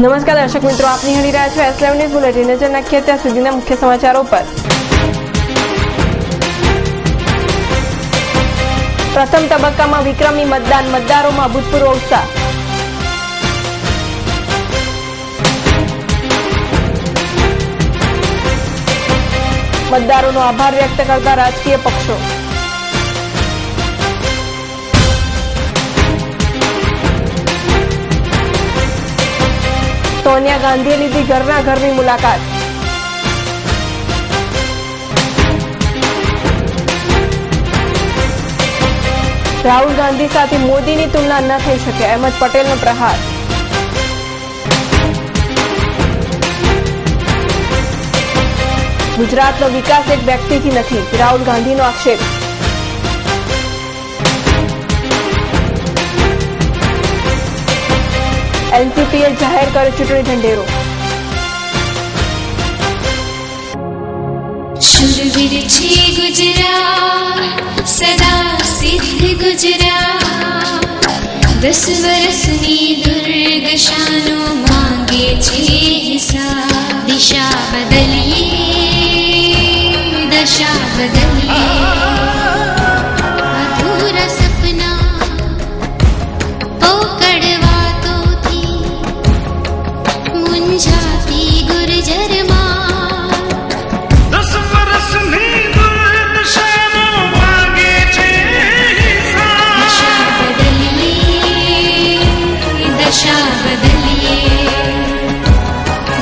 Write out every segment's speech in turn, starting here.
નમસ્કાર, દર્શક મિત્રો આપ નિહાળી રહ્યા છો એસ ન્યૂઝ બુલેટિન નજર નાખીએ ત્યાં સુધીના મુખ્ય સમાચારો પર. પ્રથમ તબક્કામાં વિક્રમી મતદાન, મતદારોમાં અભૂતપૂર્વ ઉત્સાહ. મતદારોનો આભાર વ્યક્ત કરતા રાજકીય પક્ષો. સોનિયા ગાંધીએ લીધી ઘરના ઘરની મુલાકાત. રાહુલ ગાંધી સાથે મોદીની તુલના ન થઈ શકે, અહેમદ પટેલનો પ્રહાર. ગુજરાતનો વિકાસ એક વ્યક્તિથી નથી, રાહુલ ગાંધીનો આક્ષેપ. એનસીપીએ જાહેર કર્યો ચૂંટણી ઢંઢેરો. શૂરવીર છે ગુજરાત, સદા સિદ્ધ ગુજરાત. દસ વર્ષની દુર્દશાનો માંગે છે હિસાબ. દિશા બદલીએ, દશા બદલીએ. દશા બદલીએ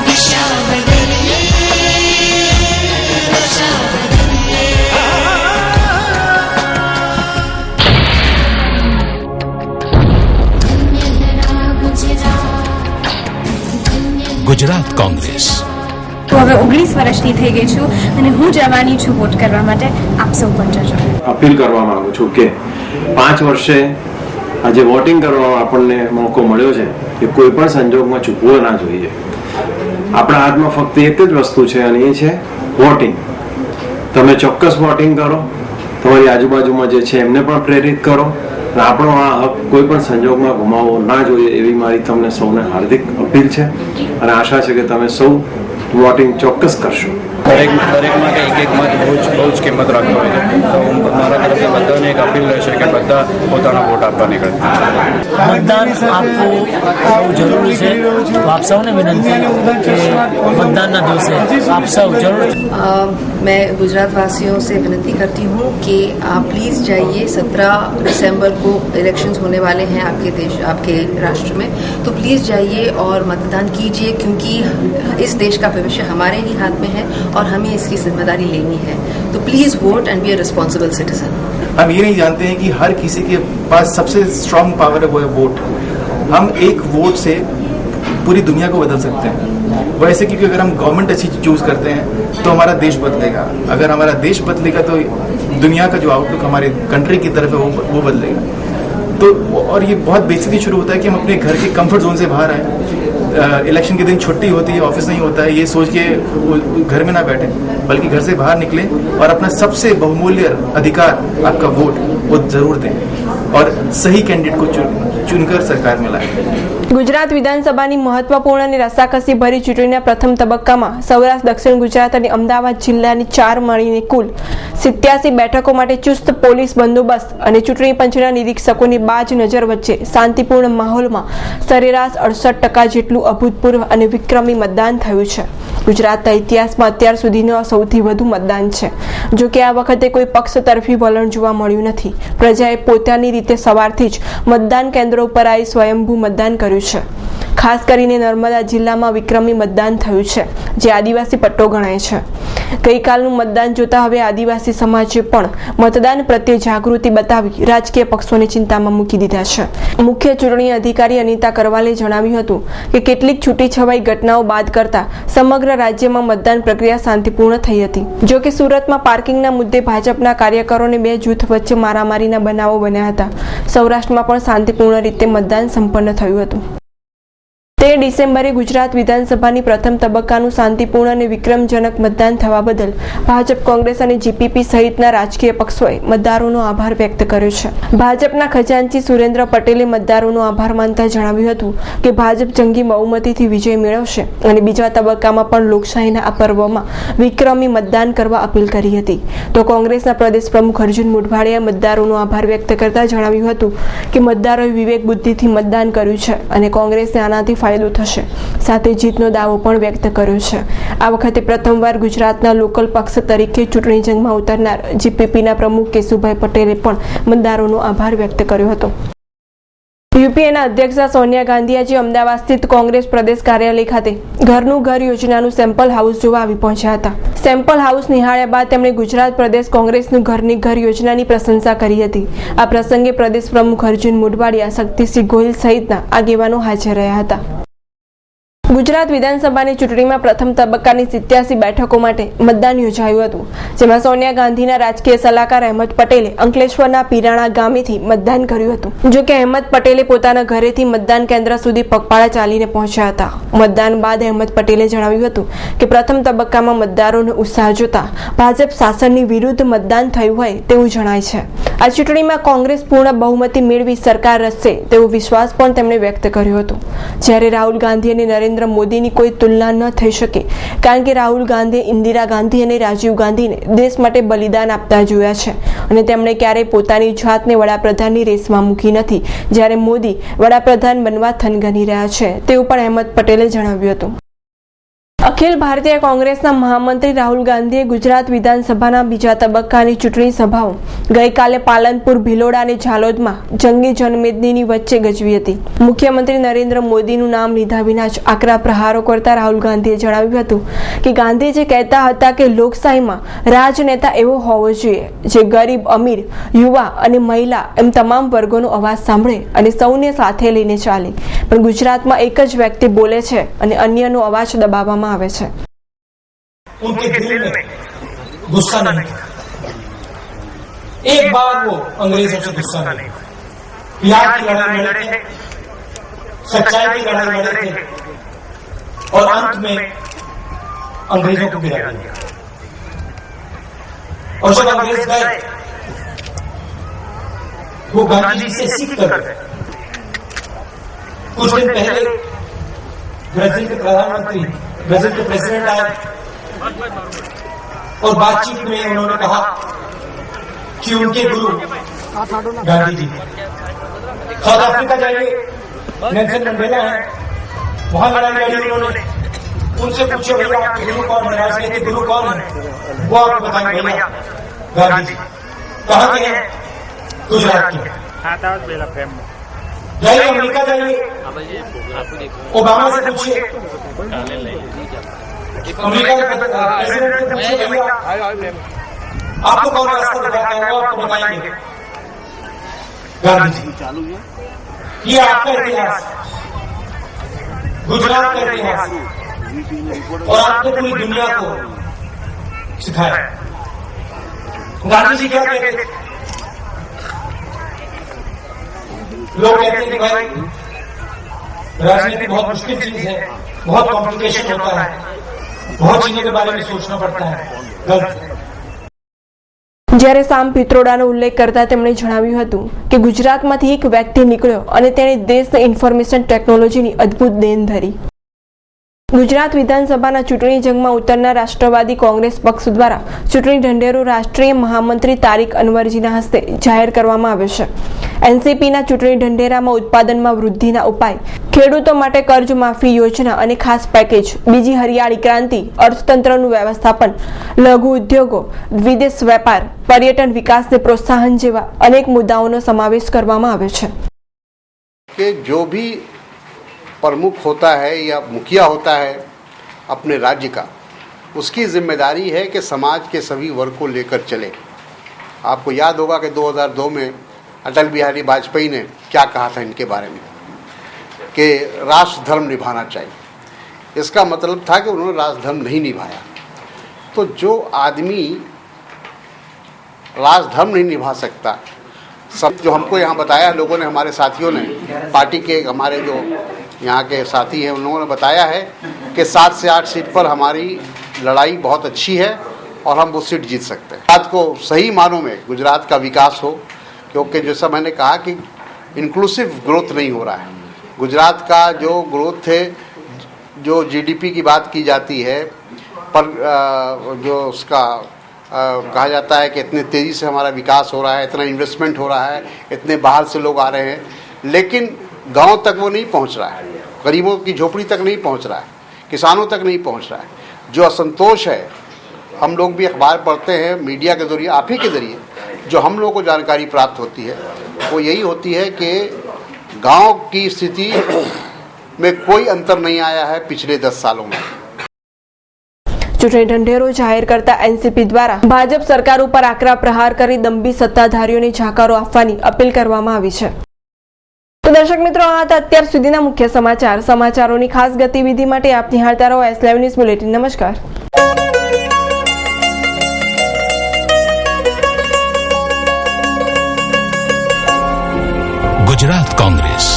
દિશા બદલીએ દશા બદલીએ ગુજરાત કોંગ્રેસ હું હવે ઓગણીસ વર્ષની થઈ ગઈ છું અને હું જવાની છું વોટ કરવા માટે આપ સૌ પણ જજો. અપીલ કરવા માંગુ છું કે પાંચ વર્ષે આજે વોટિંગ કરવામાં આપણને મોકો મળ્યો છે એ કોઈ પણ સંજોગમાં ચૂકવો ના જોઈએ. આપણા હાથમાં ફક્ત એક જ વસ્તુ છે અને એ છે વોટિંગ તમે ચોક્કસ વોટિંગ કરો. તમારી આજુબાજુમાં જે છે એમને પણ પ્રેરિત કરો. અને આપણો આ હક કોઈ પણ સંજોગમાં ગુમાવવો ના જોઈએ એવી મારી તમને સૌને હાર્દિક અપીલ છે. અને આશા છે કે તમે સૌ વોટિંગ ચોક્કસ કરશો. દરેક દરેક માટે એક એક મત બહુ જ બહુ જ કિંમત રાખતો હોય છે તો હું મારા તરફથી બધાને એક અપીલ રહેશે કે બધા પોતાનો વોટ આપવા નીકળે મતદાન આપવું બહુ જરૂરી છે તો આપ સૌને વિનંતી કે મતદાનના દિવસે આપ સૌ જરૂર अ, मैं गुजरात वासियों से विनती करती हूँ कि आप प्लीज़ जाइए सत्रह दिसंबर को इलेक्शंस होने वाले हैं आपके देश आपके राष्ट्र में तो प्लीज़ जाइए और मतदान कीजिए क्योंकि इस देश का भविष्य हमारे ही हाथ में है और हमें इसकी ज़िम्मेदारी लेनी है। तो please vote and be a responsible citizen हम ये नहीं जानते हैं कि हर किसी के पास सबसे स्ट्रांग पावर है वो है वोट हम एक वोट से पूरी दुनिया को बदल सकते हैं। वैसे क्योंकि अगर हम गवर्नमेंट अच्छी चूज़ करते हैं तो हमारा देश बदलेगा। अगर हमारा देश बदलेगा तो दुनिया का जो आउटलुक हमारे कंट्री की तरफ़ है, वो वो बदलेगा। तो और ये बहुत बेसिकली शुरू होता है कि हम अपने घर के कंफर्ट जोन से बाहर आए। इलेक्शन के दिन छुट्टी होती है, ऑफ़िस नहीं होता है, ये सोच के घर में ना बैठे, बल्कि घर से बाहर निकले और अपना सबसे बहुमूल्य अधिकार, आपका वोट, वो ज़रूर दें। और सही कैंडिडेट को चुन चुनकर सरकार में लाएं ગુજરાત વિધાનસભાની મહત્વપૂર્ણ અને રસાકસી ભરી ચૂંટણીના પ્રથમ તબક્કામાં સૌરાષ્ટ્ર દક્ષિણ ગુજરાત અને અમદાવાદ જિલ્લાની ચાર મળીને કુલ સિત્યાસી બેઠકો માટે ચુસ્ત પોલીસ બંદોબસ્ત અને ચૂંટણી પંચના નિરીક્ષકોની બાજ નજર વચ્ચે શાંતિપૂર્ણ માહોલમાં સરેરાશ અડસઠ ટકા જેટલું અભૂતપૂર્વ અને વિક્રમી મતદાન થયું છે ગુજરાતના ઇતિહાસમાં અત્યાર સુધીનો સૌથી વધુ મતદાન છે. જો કે આ વખતે કોઈ પક્ષ તરફી વલણ જોવા મળ્યું નથી. પ્રજાએ પોતાની રીતે સવારથી જ મતદાન કેન્દ્રો પર આવી સ્વયંભૂ મતદાન કર્યું છે. ખાસ કરીને નર્મદા જિલ્લામાં વિક્રમી મતદાન થયું છે, જે આદિવાસી પટ્ટો ગણાય છે. ગઈકાલનું મતદાન જોતા હવે આદિવાસી સમાજે પણ મતદાન પ્રત્યે જાગૃતિ બતાવી રાજકીય પક્ષોને ચિંતામાં મૂકી દીધા છે. મુખ્ય ચૂંટણી અધિકારી અનિતા કરવાલે જણાવ્યું હતું કે કેટલીક છૂટી છવાઈ ઘટનાઓ બાદ કરતા સમગ્ર રાજ્યમાં મતદાન પ્રક્રિયા શાંતિપૂર્ણ થઈ હતી. જો કે સુરતમાં પાર્કિંગના મુદ્દે ભાજપના કાર્યકરોને બે જૂથ વચ્ચે મારામારીના બનાવો બન્યા હતા. સૌરાષ્ટ્રમાં પણ શાંતિપૂર્ણ રીતે મતદાન સંપન્ન થયું હતું. તેર ડિસેમ્બરે ગુજરાત વિધાનસભાની પ્રથમ તબક્કાનું શાંતિપૂર્ણ અને વિક્રમજનક મતદાન થવા બદલ ભાજપ, કોંગ્રેસ અને જીપીપી સહિતના રાજકીય પક્ષોએ મતદારોનો આભાર વ્યક્ત કર્યો છે. ભાજપના ખજાનચી સુરેન્દ્ર પટેલે મતદારોનો આભાર માનતા જણાવ્યું હતું કે ભાજપ જંગી બહુમતીથી વિજય મેળવશે અને બીજા તબક્કામાં પણ લોકશાહીના આ પર્વમાં વિક્રમી મતદાન કરવા અપીલ કરી હતી. તો કોંગ્રેસના પ્રદેશ પ્રમુખ અર્જુન મુઢવાડિયાએ મતદારોનો આભાર વ્યક્ત કરતા જણાવ્યું હતું કે મતદારોએ વિવેક બુદ્ધિથી મતદાન કર્યું છે અને કોંગ્રેસને આનાથી ફાયદો થશે. સાથે જીતનો દાવો પણ વ્યક્ત કર્યો છે. આ વખતે પ્રથમવાર ગુજરાતના લોકલ પક્ષ તરીકે ચૂંટણી જંગમાં ઉતરનાર જીપીપીના પ્રમુખ કેશુભાઈ પટેલે પણ મતદારોનો આભાર વ્યક્ત કર્યો હતો. યુપીએના અધ્યક્ષા સોનિયા ગાંધી આજે અમદાવાદ સ્થિત કોંગ્રેસ પ્રદેશ કાર્યાલય ખાતે ઘરનું ઘર યોજનાનું સેમ્પલ હાઉસ જોવા આવી પહોંચ્યા હતા. સેમ્પલ હાઉસ નિહાળ્યા બાદ તેમણે ગુજરાત પ્રદેશ કોંગ્રેસનું ઘરની ઘર યોજનાની પ્રશંસા કરી હતી. આ પ્રસંગે પ્રદેશ પ્રમુખ અર્જુન મુઢવાડિયા, શક્તિસિંહ ગોહિલ સહિતના આગેવાનો હાજર રહ્યા હતા. ગુજરાત વિધાનસભાની ચૂંટણીમાં પ્રથમ તબક્કાની સિત્યાસી બેઠકો માટે મતદાન યોજાયું હતું, જેમાં સોનિયા ગાંધીના રાજકીય સલાહકાર અહેમદ પટેલે અંકલેશ્વરના પીરાણા ગામેથી મતદાન કર્યું હતું. જો કે અહેમદ પટેલે પોતાના ઘરેથી મતદાન કેન્દ્ર સુધી પગપાળા ચાલીને પહોંચ્યા હતા. મતદાન બાદ અહેમદ પટેલે જણાવ્યું હતું કે પ્રથમ તબક્કામાં મતદારોનો ઉત્સાહ જોતા ભાજપ શાસનની વિરુદ્ધ મતદાન થયું હોય તેવું જણાય છે. આ ચૂંટણીમાં કોંગ્રેસ પૂર્ણ બહુમતી મેળવી સરકાર રચશે તેવો વિશ્વાસ પણ તેમણે વ્યક્ત કર્યો હતો. જ્યારે રાહુલ ગાંધી અને નરેન્દ્ર મોદીની કોઈ તુલના ન થઈ શકે. કારણ કે રાહુલ ગાંધી, ઇન્દિરા ગાંધી અને રાજીવ ગાંધીને દેશ માટે બલિદાન આપતા જોયા છે. અને તેમણે ક્યારેય પોતાની જાતને વડાપ્રધાનની રેસમાં મૂકી નથી. જ્યારે મોદી વડાપ્રધાન બનવા થનગની રહ્યા છે. તેવું પણ અહેમદ પટેલે જણાવ્યું હતું. અખિલ ભારતીય કોંગ્રેસના મહામંત્રી રાહુલ ગાંધીએ ગુજરાત વિધાનસભાના બીજા તબક્કાની ચૂંટણી સભાઓ ગઈકાલે પાલનપુર, ભિલોડા અને ઝાલોદમાં જંગી જનમેદનીની વચ્ચે ગજવી હતી. મુખ્યમંત્રી નરેન્દ્ર મોદીનું નામ લીધા વિના જ આકરા પ્રહારો કરતા રાહુલ ગાંધીએ જણાવ્યું હતું કે ગાંધીજી કહેતા હતા કે લોકશાહીમાં રાજનેતા એવો હોવો જોઈએ, જે ગરીબ, અમીર, યુવા અને મહિલા એમ તમામ વર્ગોનો અવાજ સાંભળે અને સૌને સાથે લઈને ચાલે. પણ ગુજરાતમાં એક જ વ્યક્તિ બોલે છે અને અન્યનો અવાજ દબાવવામાં આવે. છે उनके दिल में गुस्सा नहीं था। एक बार वो अंग्रेज़ों से गुस्सा नहीं था। प्यार की लड़ाई लड़े थे। सच्चाई की लड़ाई लड़े थे। और अंत में अंग्रेज़ों को गिरा दिया। और जब अंग्रेज़ गए वो गांधी जी से सीख कर गए। कुछ दिन पहले ब्राज़ील के प्रधानमंत्री, ब्राज़ील के प्रेसिडेंट आए। और बातचीत में उन्होंने कहा कि उनके गुरु गांधी जी। साउथ अफ्रीका जाइए, नेल्सन मंडेला है। वहाँ लड़ाई लड़ी उन्होंने। उनसे पूछो भैया गुरु कौन है? राजनीतिक गुरु कौन है? वो आपको बताएँगे, भैया, गांधी जी। कहा के हैं? गुजरात के। जाइए अमेरिका जाइए ओबामा से पूछिए। अमेरिका प्रेसिडेंट से पूछिए। आपको कौन रास्ता दिखाता है? वो आपको बताएँगे। गांधी जी। चालू ये आपका इतिहास। गुजरात का इतिहास। और आपने पूरी दुनिया को सिखाया। गांधी जी क्या कहते थे? लोग कहते हैं कि भाई राजनीति बहुत मुश्किल चीज है बहुत कॉम्प्लिकेशन होता है बहुत चीजों के बारे में सोचना पड़ता है गलत है જ્યારે સામ પિત્રોડાનો ઉલ્લેખ કરતા તેમણે જણાવ્યું હતું કે ગુજરાતમાંથી એક વ્યક્તિ નીકળ્યો અને તેણે દેશને ઇન્ફોર્મેશન ટેકનોલોજીની અદ્ભુત દેન ધરી ગુજરાત વિધાનસભાના ચૂંટણી જંગમાં ઉતરનાર રાષ્ટ્રવાદી કોંગ્રેસ પક્ષ દ્વારા ચૂંટણી ઢંઢેરો રાષ્ટ્રીય મહામંત્રી તારીક અનવરજીના હસ્તે જાહેર કરવામાં આવ્યો છે. એનસીપીના ચૂંટણી ઢંઢેરામાં ઉત્પાદનમાં વૃદ્ધિના ઉપાય, ખેડૂતો માટે કર્જ માફી યોજના અને ખાસ પેકેજ, બીજી હરિયાળી ક્રાંતિ, અર્થતંત્રનું વ્યવસ્થાપન, લઘુ ઉદ્યોગો, વિદેશ વેપાર, પર્યટન વિકાસને પ્રોત્સાહન જેવા અનેક મુદ્દાઓનો સમાવેશ કરવામાં આવ્યો છે. કે જો ભી प्रमुख होता है या मुखिया होता है अपने राज्य का, उसकी ज़िम्मेदारी है कि समाज के सभी वर्ग को लेकर चले। आपको याद होगा कि 2002 में अटल बिहारी वाजपेयी ने क्या कहा था इनके बारे में? कि राष्ट्र धर्म निभाना चाहिए। इसका मतलब था कि उन्होंने राष्ट्र धर्म नहीं निभाया। तो जो आदमी राष्ट्र धर्म नहीं निभा सकता, सब जो हमको यहाँ बताया, लोगों ने, हमारे साथियों ने, पार्टी के, हमारे जो यहाँ के साथी हैं, उन लोगों ने बताया है कि सात से आठ सीट पर हमारी लड़ाई बहुत अच्छी है और हम वो सीट जीत सकते हैं। बात को सही मानों में गुजरात का विकास हो, क्योंकि जैसा मैंने कहा कि इंक्लूसिव ग्रोथ नहीं हो रहा है। गुजरात का जो ग्रोथ है, जो जीडीपी की बात की जाती है, पर जो उसका कहा जाता है कि इतने तेज़ी से हमारा विकास हो रहा है, इतना इन्वेस्टमेंट हो रहा है, इतने बाहर से लोग आ रहे हैं। लेकिन गांव तक वो नहीं पहुंच रहा है गरीबों की झोपड़ी तक नहीं पहुंच रहा है किसानों तक नहीं पहुंच रहा है जो असंतोष है हम लोग भी अखबार पढ़ते हैं मीडिया के जरिए आप ही के जरिए जो हम लोगों को जानकारी प्राप्त होती है वो यही होती है कि गांव की स्थिति में कोई अंतर नहीं आया है पिछले दस सालों में ચૂંટણી ઢંઢેરો જાહેર કરતા એનસીપી દ્વારા ભાજપ સરકાર ઉપર આકરા પ્રહાર કરી દંભી સત્તાધારીઓને જાકારો આપવાની અપીલ કરવામાં આવી છે તો દર્શક મિત્રો, આ હતા અત્યાર સુધીના મુખ્ય સમાચાર. સમાચારોની ખાસ ગતિવિધિ માટે આપ નિહાળતા રહો એસ લાઈવ ન્યૂઝ બુલેટિન નમસ્કાર. ગુજરાત કોંગ્રેસ.